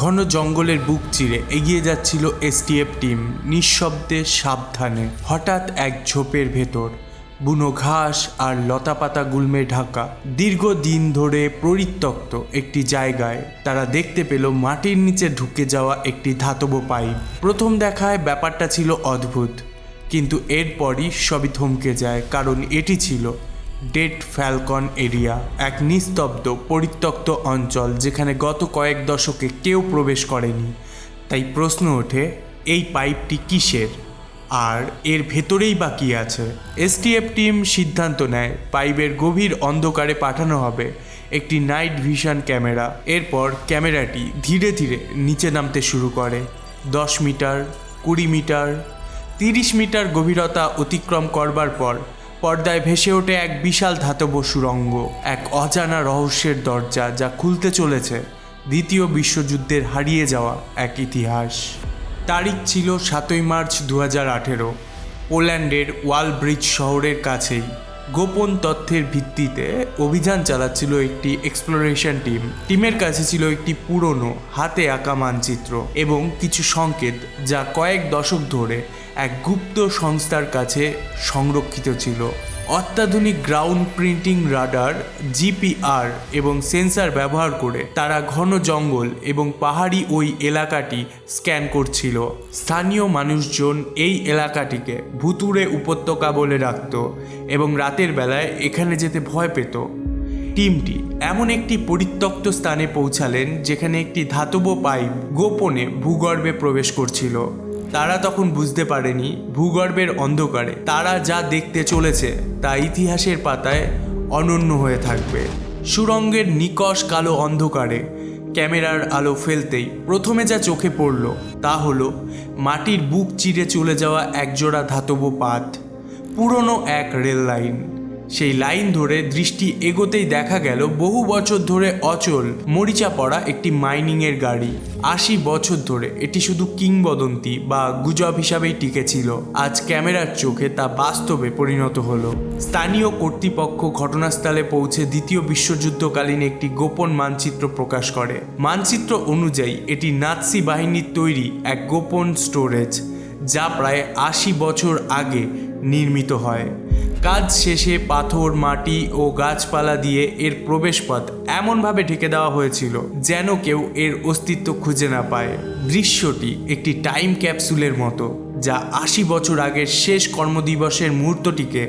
ঘন জঙ্গলের বুক চিরে এগিয়ে যাচ্ছিল এসটিএফ টিম। নিঃশব্দে সাবধানে, হঠাৎ এক ঝোপের ভেতর, বুনো ঘাস আর লতাপাতা গুলমে ঢাকা। দীর্ঘদিন ধরে পরিত্যক্ত একটি জায়গায় তারা দেখতে পেল মাটির নিচে ঢুকে যাওয়া একটি ধাতব পাইপ। প্রথম দেখায় ব্যাপারটা ছিল অদ্ভুত, কিন্তু এরপরই সবই থমকে যায়, কারণ এটি ছিল ডেড ফ্যালকন এরিয়া এক নিস্তব্ধ, পরিত্যক্ত অঞ্চল যেখানে গত কয়েক দশকে কেউ প্রবেশ করেনি। তাই প্রশ্ন ওঠে, এই পাইপটি কিসের? আর এর ভেতরেই বা কী আছে? এসটিএফ টিম সিদ্ধান্ত নেয়, পাইপের গভীর অন্ধকারে পাঠানো হবে একটি নাইট ভিশন ক্যামেরা। এরপর ক্যামেরাটি ধীরে ধীরে নিচে নামতে শুরু করে। দশ মিটার, কুড়ি মিটার, তিরিশ মিটার গভীরতা অতিক্রম করবার পর পর্দায় ভেসে ওঠে এক বিশাল ধাতব সুরঙ্গ, এক অজানা রহস্যের দরজা যা খুলতে চলেছে। দ্বিতীয় বিশ্বযুদ্ধের হারিয়ে যাওয়া এক ইতিহাস। তারিখ ছিল সাতই মার্চ দু আঠেরো। পোল্যান্ডের ওয়াল ব্রিজ শহরের কাছেই। গোপন তথ্যের ভিত্তিতে অভিযান চালাচ্ছিল একটি এক্সপ্লোরেশন টিম টিমের কাছে ছিল একটি পুরনো, হাতে আঁকা মানচিত্র এবং কিছু সংকেত যা কয়েক দশক ধরে এক গুপ্ত সংস্থার কাছে সংরক্ষিত ছিল। অত্যাধুনিক গ্রাউন্ড প্রিন্টিং রাডার জিপিআর এবং সেন্সার ব্যবহার করে তারা ঘন জঙ্গল এবং পাহাড়ি ওই এলাকাটি স্ক্যান করছিল। স্থানীয় মানুষজন এই এলাকাটিকে ভুতুড়ে উপত্যকা বলে রাখত এবং রাতের বেলায় এখানে যেতে ভয় পেত। টিমটি এমন একটি পরিত্যক্ত স্থানে পৌঁছালেন যেখানে একটি ধাতব পাইপ গোপনে ভূগর্ভে প্রবেশ করছিল। তারা তখন বুঝতে পারেনি ভূগর্ভের অন্ধকারে। তারা যা দেখতে চলেছে তা ইতিহাসের পাতায় অনন্য হয়ে থাকবে। সুরঙ্গের নিকশ কালো অন্ধকারে ক্যামেরার আলো ফেলতেই প্রথমে যা চোখে পড়ল তা হলো মাটির বুক চিরে চলে যাওয়া একজোড়া ধাতব পাত পুরনো এক রেল লাইন সেই লাইন ধরে দৃষ্টি এগোতেই দেখা গেল বহু বছর ধরে অচল মরিচা পড়া একটি মাইনিংয়ের গাড়ি। আশি বছর ধরে এটি শুধু কিংবদন্তি বা গুজব হিসাবেই টিকেছিল। আজ ক্যামেরার চোখে তা বাস্তবে পরিণত হলো। স্থানীয় কর্তৃপক্ষ ঘটনাস্থলে পৌঁছে দ্বিতীয় বিশ্বযুদ্ধকালীন একটি গোপন মানচিত্র প্রকাশ করে। মানচিত্র অনুযায়ী, এটি নাৎসি বাহিনীর তৈরি এক গোপন স্টোরেজ, যা প্রায় আশি বছর আগে নির্মিত হয়। কাজ শেষে পাথর, মাটি ও গাছপালা দিয়ে এর প্রবেশপথ এমনভাবে ঢেকে দেওয়া হয়েছিল যেন কেউ এর অস্তিত্ব খুঁজে না পায়। দৃশ্যটি একটি টাইম ক্যাপসুলের মতো, যা আশি বছর আগের শেষ কর্মদিবসের মুহূর্তটিকে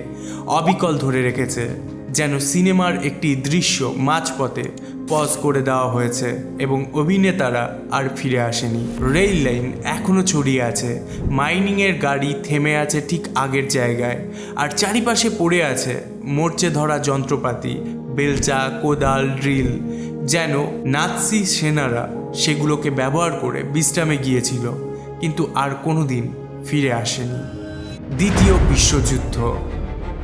অবিকল ধরে রেখেছে। যেন সিনেমার একটি দৃশ্য মাঝপথে পজ করে দেওয়া হয়েছে এবং অভিনেতারা আর ফিরে আসেনি। রেল লাইন এখনও ছড়িয়ে আছে। মাইনিংয়ের গাড়ি থেমে আছে ঠিক আগের জায়গায়। আর চারিপাশে পড়ে আছে মরচে ধরা যন্ত্রপাতি, বেলচা, কোদাল ড্রিল যেন নাৎসি সেনারা সেগুলোকে ব্যবহার করে বিশ্রামে গিয়েছিল, কিন্তু আর কোনো দিন ফিরে আসেনি। দ্বিতীয় বিশ্বযুদ্ধ।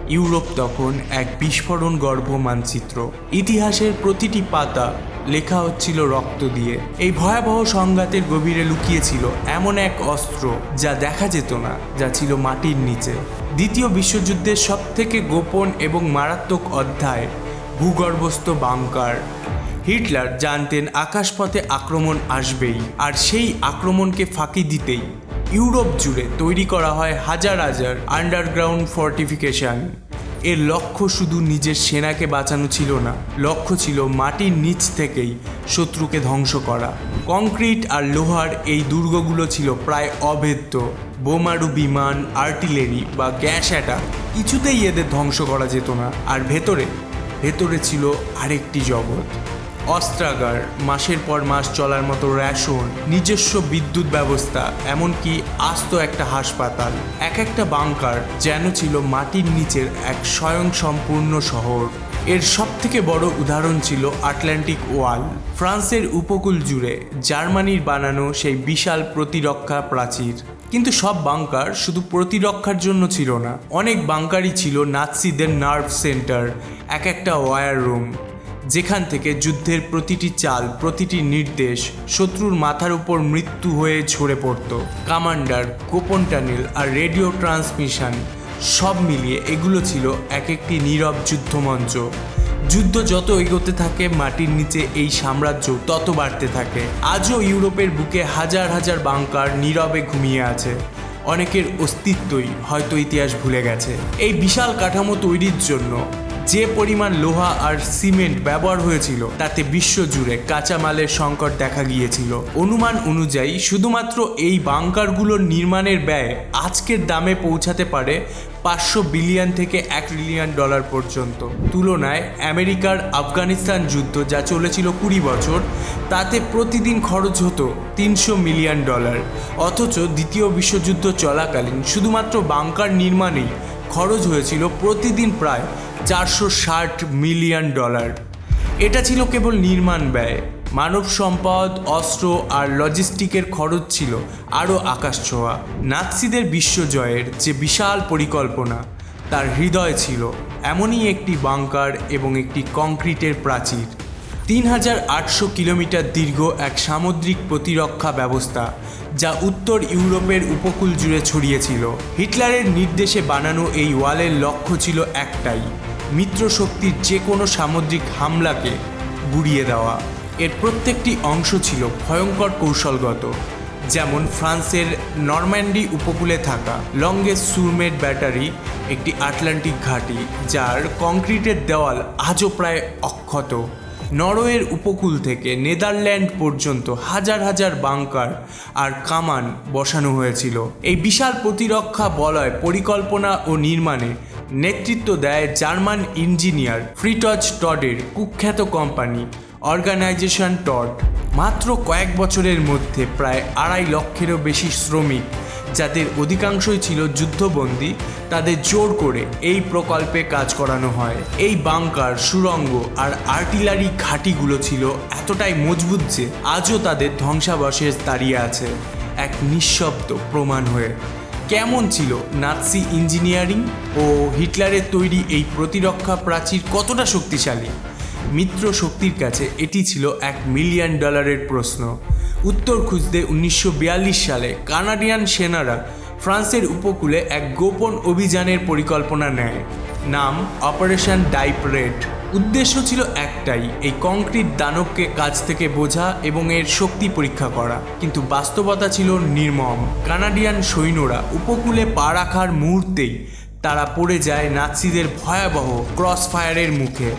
ইউরোপ তখন এক বিস্ফোরণ গর্ভ মানচিত্র। ইতিহাসের প্রতিটি পাতা লেখা হচ্ছিল রক্ত দিয়ে। এই ভয়াবহ সংঘাতের গভীরে লুকিয়েছিল এমন এক অস্ত্র যা দেখা যেত না, যা ছিল মাটির নিচে। দ্বিতীয় বিশ্বযুদ্ধের সবথেকে গোপন এবং মারাত্মক অধ্যায় ভূগর্ভস্থ বাংকার। হিটলার জানতেন আকাশপথে আক্রমণ আসবেই, আর সেই আক্রমণকে ফাঁকি দিতেই ইউরোপ জুড়ে তৈরি করা হয় হাজার হাজার আন্ডারগ্রাউন্ড ফর্টিফিকেশন এর লক্ষ্য শুধু নিজের সেনাকে বাঁচানো ছিল না, লক্ষ্য ছিল মাটির নিচ থেকেই শত্রুকে ধ্বংস করা। কংক্রিট আর লোহার এই দুর্গগুলো ছিল প্রায় অভেদ্য। বোমারু বিমান, আর্টিলারি বা গ্যাস অ্যাটাক কিছুতেই এদের ধ্বংস করা যেত না। আর ভেতরে ভেতরে ছিল আরেকটি জগৎ। অস্ত্রাগার, মাসের পর মাস চলার মতো রেশন, নিজস্ব বিদ্যুৎ ব্যবস্থা, এমনকি আস্ত একটা হাসপাতাল। এক একটা বাংকার যেন ছিল মাটির নিচের এক স্বয়ং সম্পূর্ণ শহর। এর সব থেকে বড় উদাহরণ ছিল আটলান্টিক ওয়াল। ফ্রান্সের উপকূল জুড়ে জার্মানির বানানো সেই বিশাল প্রতিরক্ষা প্রাচীর। কিন্তু সব বাংকার শুধু প্রতিরক্ষার জন্য ছিল না, অনেক বাংকারই ছিল নাৎসিদের নার্ভ সেন্টার, এক একটা ওয়ার রুম। যেখান থেকে যুদ্ধের প্রতিটি চাল, প্রতিটি নির্দেশ শত্রুর মাথার উপর মৃত্যু হয়ে ঝরে পড়ত। কামান্ডার, গোপন টানেল আর রেডিও ট্রান্সমিশন সব মিলিয়ে এগুলো ছিল এক একটি নীরব যুদ্ধমঞ্চ। যুদ্ধ যত এগোতে থাকে, মাটির নিচে এই সাম্রাজ্য তত বাড়তে থাকে। আজও ইউরোপের বুকে হাজার হাজার বাংকার নীরবে ঘুমিয়ে আছে। অনেকের অস্তিত্বই হয়তো ইতিহাস ভুলে গেছে। এই বিশাল কাঠামো তৈরির জন্য যে পরিমাণ লোহা আর সিমেন্ট ব্যবহার হয়েছিল, তাতে বিশ্বজুড়ে কাঁচামালের সংকট দেখা গিয়েছিল। অনুমান অনুযায়ী, শুধুমাত্র এই বাংকারগুলোর নির্মাণের ব্যয় আজকের দামে পৌঁছাতে পারে পাঁচশো বিলিয়ন থেকে এক ট্রিলিয়ন ডলার পর্যন্ত। তুলনায় আমেরিকার আফগানিস্তান যুদ্ধ যা চলেছিল কুড়ি বছর, তাতে প্রতিদিন খরচ হতো তিনশো মিলিয়ন ডলার। অথচ দ্বিতীয় বিশ্বযুদ্ধ চলাকালীন শুধুমাত্র বাংকার নির্মাণেই খরচ হয়েছিল প্রতিদিন প্রায় চারশো ষাট মিলিয়ন ডলার। এটা ছিল কেবল নির্মাণ ব্যয়। মানব সম্পদ, অস্ত্র আর লজিস্টিকের খরচ ছিল আরও আকাশ ছোঁয়া। নাৎসিদের বিশ্বজয়ের যে বিশাল পরিকল্পনা, তার হৃদয় ছিল এমনই একটি বাংকার এবং একটি কংক্রিটের প্রাচীর। তিন হাজার আটশো কিলোমিটার দীর্ঘ এক সামুদ্রিক প্রতিরক্ষা ব্যবস্থা, যা উত্তর ইউরোপের উপকূল জুড়ে ছড়িয়েছিল হিটলারের নির্দেশে বানানো এই ওয়ালের লক্ষ্য ছিল একটাই মিত্র শক্তির যে কোনো সামুদ্রিক হামলাকে গুড়িয়ে দেওয়া। এর প্রত্যেকটি অংশ ছিল ভয়ঙ্কর কৌশলগত, যেমন ফ্রান্সের নরম্যান্ডি উপকূলে থাকা লংগেস্ট সুরমেট ব্যাটারি, একটি আটলান্টিক ঘাঁটি, যার কংক্রিটের দেওয়াল আজও প্রায় অক্ষত। নরওয়ের উপকূল থেকে নেদারল্যান্ড পর্যন্ত হাজার হাজার বাংকার আর কামান বসানো হয়েছিল। এই বিশাল প্রতিরক্ষা বলয় পরিকল্পনা ও নির্মাণে নেতৃত্ব দেয় জার্মান ইঞ্জিনিয়ার ফ্রিটজ টডের কুখ্যাত কোম্পানি অর্গানাইজেশন টড। মাত্র কয়েক বছরের মধ্যে প্রায় আড়াই লক্ষেরও বেশি শ্রমিক, যাদের অধিকাংশই ছিল যুদ্ধবন্দী, তাদের জোর করে এই প্রকল্পে কাজ করানো হয়। এই বাংকার, সুরঙ্গ আর আর্টিলারি ঘাঁটিগুলো ছিল এতটাই মজবুত যে আজও তাদের ধ্বংসাবশেষ দাঁড়িয়ে আছে। এক নিঃশব্দ প্রমাণ হয়ে কেমন ছিল নাৎসি ইঞ্জিনিয়ারিং ও হিটলারের তৈরি এই প্রতিরক্ষা প্রাচীর কতটা শক্তিশালী? মিত্র শক্তির কাছে এটি ছিল এক মিলিয়ন ডলারের প্রশ্ন। উত্তর খুঁজতে উনিশশো বিয়াল্লিশ সালে কানাডিয়ান সেনারা ফ্রান্সের উপকূলে এক গোপন অভিযানের পরিকল্পনা নেয়। নাম অপারেশন ডাইপরেট উদ্দেশ্য ছিল একটাই, এই কংক্রিট দানবকে কাছ থেকে বোঝা এবং এর শক্তি পরীক্ষা করা। কিন্তু বাস্তবতা ছিল নির্মম। কানাডিয়ান সৈন্যরা উপকূলে পা রাখার মুহূর্তেই তারা পড়ে যায় নাৎসিদের ভয়াবহ ক্রস ফায়ারের মুখে।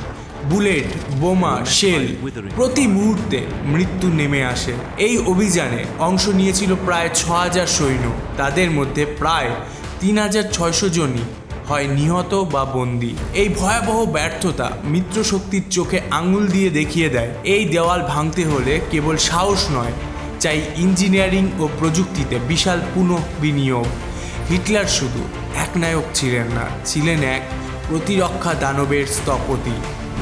বুলেট, বোমা, শেল প্রতি মুহূর্তে মৃত্যু নেমে আসে। এই অভিযানে অংশ নিয়েছিল প্রায় ছ হাজার সৈন্য। তাদের মধ্যে প্রায় তিন হাজার ছয়শো জনই হয় নিহত বা বন্দী। এই ভয়াবহ ব্যর্থতা মিত্র শক্তির চোখে আঙুল দিয়ে দেখিয়ে দেয়। এই দেওয়াল ভাঙতে হলে কেবল সাহস নয়, চাই ইঞ্জিনিয়ারিং ও প্রযুক্তিতে বিশাল পুনঃ বিনিয়োগ হিটলার শুধু এক নায়ক ছিলেন না, ছিলেন এক প্রতিরক্ষা দানবের স্থপতি।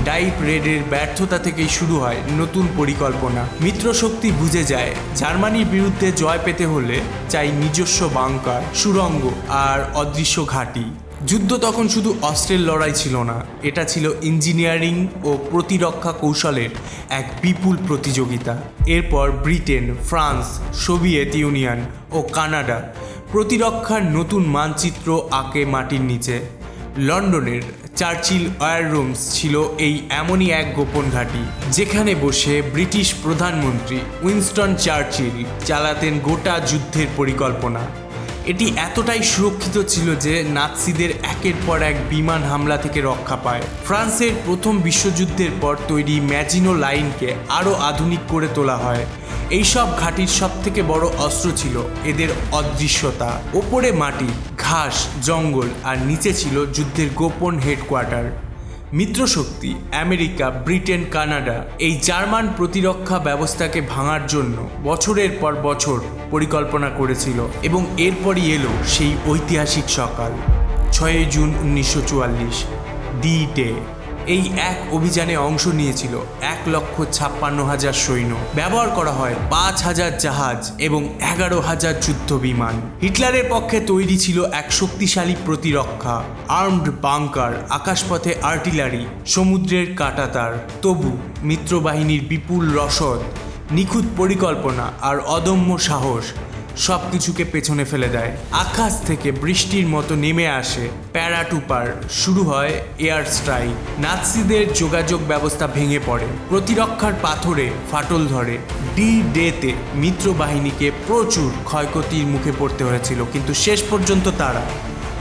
ডাইপ রেডের ব্যর্থতা থেকেই শুরু হয় নতুন পরিকল্পনা। মিত্রশক্তি বুঝে যায়, জার্মানির বিরুদ্ধে জয় পেতে হলে চাই নিজস্ব বাংকার, সুরঙ্গ আর অদৃশ্য ঘাঁটি। যুদ্ধ তখন শুধু অস্ত্রের লড়াই ছিল না, এটা ছিল ইঞ্জিনিয়ারিং ও প্রতিরক্ষা কৌশলের এক বিপুল প্রতিযোগিতা। এরপর ব্রিটেন, ফ্রান্স, সোভিয়েত ইউনিয়ন ও কানাডা প্রতিরক্ষার নতুন মানচিত্র আঁকে মাটির নিচে। লন্ডনের চার্চিল ওয়ার রুমস ছিল এই এমনই এক গোপন ঘাঁটি, যেখানে বসে ব্রিটিশ প্রধানমন্ত্রী উইনস্টন চার্চিল চালাতেন গোটা যুদ্ধের পরিকল্পনা। এটি এতটাই সুরক্ষিত ছিল যে নাৎসিদের একের পর এক বিমান হামলা থেকে রক্ষা পায়। ফ্রান্সের প্রথম বিশ্বযুদ্ধের পর তৈরি ম্যাজিনো লাইনকে আরও আধুনিক করে তোলা হয়। এইসব ঘাঁটির সব থেকে বড় অস্ত্র ছিল এদের অদৃশ্যতা। ওপরে মাটি, ঘাস, জঙ্গল আর নিচে ছিল যুদ্ধের গোপন হেডকোয়ার্টার। মিত্রশক্তি, আমেরিকা, ব্রিটেন, কানাডা এই জার্মান প্রতিরক্ষা ব্যবস্থাকে ভাঙার জন্য বছরের পর বছর পরিকল্পনা করেছিল এবং এরপরই এলো সেই ঐতিহাসিক সকাল, ছয়ই জুন উনিশশো চুয়াল্লিশ ডি ডে এই এক অভিযানে অংশ নিয়েছিল এক লক্ষ ছাপ্পান্ন হাজার সৈন্য। ব্যবহার করা হয় পাঁচ হাজার জাহাজ এবং এগারো হাজার যুদ্ধ বিমান। হিটলারের পক্ষে তৈরি ছিল এক শক্তিশালী প্রতিরক্ষা, আর্মড বাংকার, আকাশপথে আর্টিলারি, সমুদ্রের কাটাতার। তবু মিত্রবাহিনীর বিপুল রসদ, নিখুঁত পরিকল্পনা আর অদম্য সাহস সব কিছুকে পেছনে ফেলে দেয়। আকাশ থেকে বৃষ্টির মতো নেমে আসে প্যারাটুপার। শুরু হয় এয়ার স্ট্রাইক। নাৎসিদের যোগাযোগ ব্যবস্থা ভেঙে পড়ে। প্রতিরক্ষার পাথরে ফাটল ধরে। ডি ডেতে মিত্র বাহিনীকে প্রচুর ক্ষয়ক্ষতির মুখে পড়তে হয়েছিল, কিন্তু শেষ পর্যন্ত তারা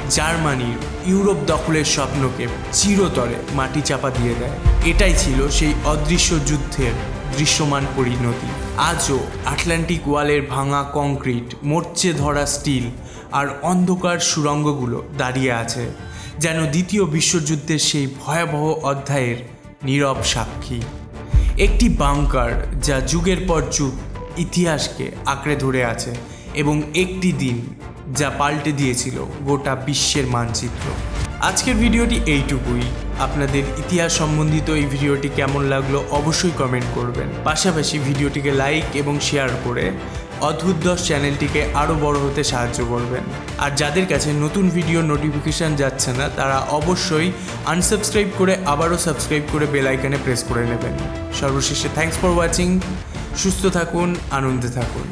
জার্মানির ইউরোপ দখলের স্বপ্নকে চিরতরে মাটি চাপা দিয়ে দেয়। এটাই ছিল সেই অদৃশ্য যুদ্ধের দৃশ্যমান পরিণতি। আজও আটলান্টিক ওয়ালের ভাঙা কংক্রিট, মরচে ধরা স্টিল আর অন্ধকার সুড়ঙ্গগুলো দাঁড়িয়ে আছে, যেন দ্বিতীয় বিশ্বযুদ্ধের সেই ভয়াবহ অধ্যায়ের নীরব সাক্ষী। একটি বাংকার যা যুগের পর যুগ ইতিহাসকে আঁকড়ে ধরে আছে এবং একটি দিন যা পাল্টে দিয়েছিল গোটা বিশ্বের মানচিত্র। আজকের ভিডিওটি এইটুকুই। আপনাদের ইতিহাস সম্বন্ধিত এই ভিডিওটি কেমন লাগল অবশ্যই কমেন্ট করবেন। পাশাপাশি ভিডিওটিকে লাইক এবং শেয়ার করে অদ্ভুত দশ চ্যানেলটিকে আরও বড় হতে সাহায্য করবেন। আর যাদের কাছে নতুন ভিডিও নোটিফিকেশান যাচ্ছে না, তারা অবশ্যই আনসাবস্ক্রাইব করে আবারও সাবস্ক্রাইব করে বেল আইকনে প্রেস করে নেবেন। সর্বশেষে থ্যাঙ্কস ফর ওয়াচিং, সুস্থ থাকুন, আনন্দে থাকুন।